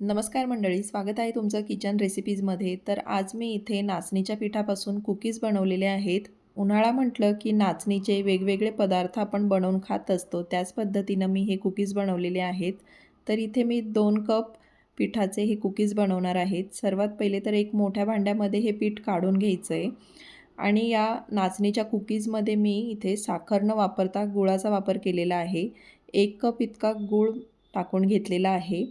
नमस्कार मंडळी स्वागत आहे तुमचं किचन रेसिपीजमध्ये. तर आज मी इथे नाचणीच्या पिठापासून कुकीज बनवलेले आहेत. उन्हाळा म्हटलं की नाचणीचे वेगवेगळे पदार्थ आपण बनवून खात असतो. त्याच पद्धतीनं मी हे कुकीज बनवलेले आहेत. तर इथे मी दोन कप पिठाचे हे कुकीज बनवणार आहेत. सर्वात पहिले तर एक मोठ्या भांड्यामध्ये हे पीठ काढून घ्यायचं आहे आणि या नाचणीच्या कुकीजमध्ये मी इथे साखर न वापरता गुळाचा वापर केलेला आहे. एक कप इतका गूळ टाकून घेतलेला आहे.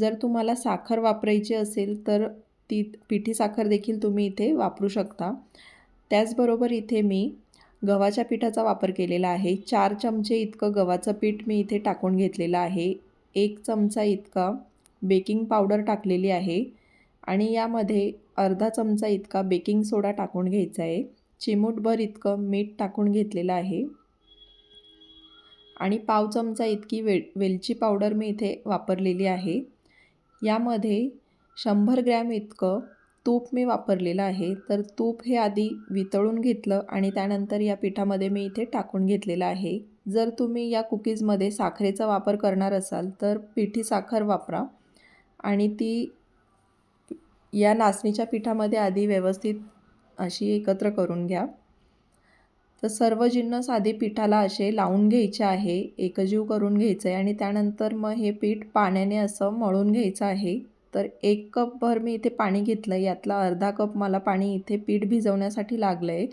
जर तुम्हाला साखर वापरायची असेल तर ती पिठी साखर देखील तुम्ही इथे वापरू शकता. त्याचबरोबर इथे मी गव्हाच्या पिठाचा वापर केलेला आहे. चार चमचे इतकं गव्हाचं पीठ मी इथे टाकून घेतलेलं आहे. एक चमचा इतका बेकिंग पावडर टाकलेली आहे आणि यामध्ये अर्धा चमचा इतका बेकिंग सोडा टाकून घ्यायचा आहे. चिमूटभर इतकं मीठ टाकून घेतलेलं आहे. आणि पाव चमचा इतकी वे वेलची पावडर मी इथे वापरलेली आहे. यामध्ये शंभर ग्रॅम इतकं तूप मी वापरलेलं आहे. तर तूप हे आधी वितळून घेतलं आणि त्यानंतर या पिठामध्ये मी इथे टाकून घेतलेलं आहे. जर तुम्ही या कुकीजमध्ये साखरेचा वापर करणार असाल तर पिठी साखर वापरा आणि ती या नाचणीच्या पिठामध्ये आधी व्यवस्थित अशी एकत्र करून घ्या. तर सर्व जिन्नस आधी पिठाला असे लावून घ्यायचे आहे एकजीव करून घ्यायचं आहे आणि त्यानंतर मग हे पीठ पाण्याने असं मळून घ्यायचं आहे. तर एक कपभर मी इथे पाणी घेतलं आहे यातला अर्धा कप मला पाणी इथे पीठ भिजवण्यासाठी लागलं आहे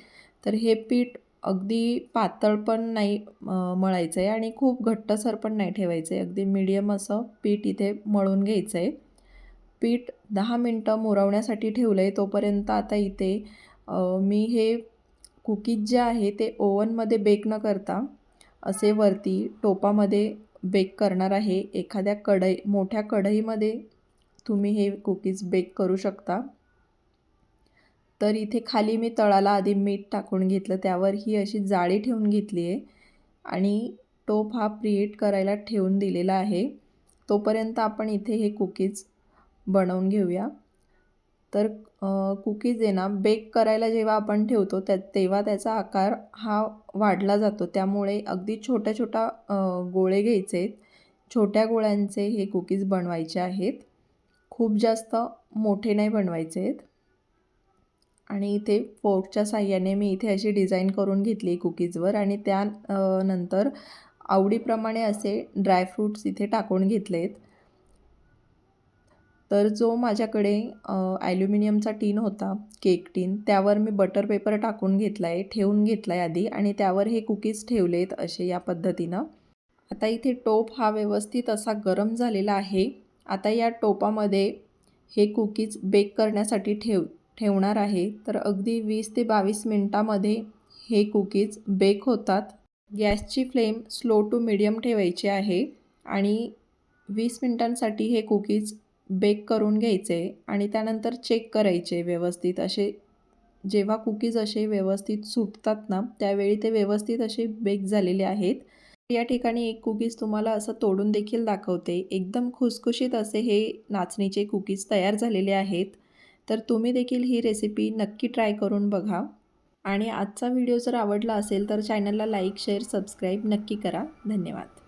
तर हे पीठ अगदी पातळ पण नाही मळायचं आहे आणि खूप घट्टसर पण नाही ठेवायचं आहे अगदी मिडियम असं पीठ इथे मळून घ्यायचं आहे पीठ दहा मिनटं मुरवण्यासाठी ठेवलं आहे तोपर्यंत आता इथे मी हे कुकीज जे आहे ते ओवनमध्ये बेक न करता असे वरती टोपामध्ये बेक करणार आहे. एखाद्या कढई मोठ्या कढईमध्ये तुम्ही हे कुकीज बेक करू शकता. तर इथे खाली मी तळाला आधी मीठ टाकून घेतलं. त्यावर ही अशी जाळी ठेवून घेतली आहे. आणि टोप हा प्रिएट करायला ठेवून दिलेला आहे. तोपर्यंत आपण इथे हे कुकीज बनवून घेऊया. तर कुकीज आहे ना बेक करायला जेव्हा आपण ठेवतो त्या तेव्हा त्याचा आकार हा वाढला जातो. त्यामुळे अगदी छोट्या छोट्या गोळे घ्यायचे. आहेत छोट्या गोळ्यांचे हे कुकीज बनवायचे आहेत. खूप जास्त मोठे नाही बनवायचे आहेत. आणि इथे फोर्कच्या साह्याने मी इथे अशी डिझाईन करून घेतली कुकीजवर आणि त्यानंतर आवडीप्रमाणे असे ड्रायफ्रूट्स इथे टाकून घेतले आहेत तर जो माझ्याकडे ॲल्युमिनियमचा टीन होता केक टीन त्यावर मी बटर पेपर टाकून घेतला आहे ठेवून घेतला आहे आधी आणि त्यावर हे कुकीज ठेवलेत असे या पद्धतीनं. आता इथे टोप हा व्यवस्थित असा गरम झालेला आहे. आता या टोपामध्ये हे कुकीज बेक करण्यासाठी ठेव ठेवणार आहे. तर अगदी वीस ते बावीस मिनटामध्ये हे कुकीज बेक होतात. गॅसची फ्लेम स्लो टू मिडियम ठेवायची आहे आणि वीस मिनटांसाठी हे कुकीज बेक करून घ्यायचे आणि त्यानंतर चेक करायचे व्यवस्थित. असे जेव्हा कुकीज असे व्यवस्थित सुटतात ना त्यावेळी ते व्यवस्थित असे बेक झालेले आहेत. या ठिकाणी एक कुकीज तुम्हाला असं तोडून देखील दाखवते. एकदम खुसखुशीत असे हे नाचणीचे कुकीज तयार झालेले आहेत. तर तुम्ही देखील ही रेसिपी नक्की ट्राय करून बघा. आणि आजचा व्हिडिओ जर आवडला असेल तर चॅनलला लाईक शेअर सबस्क्राईब नक्की करा. धन्यवाद.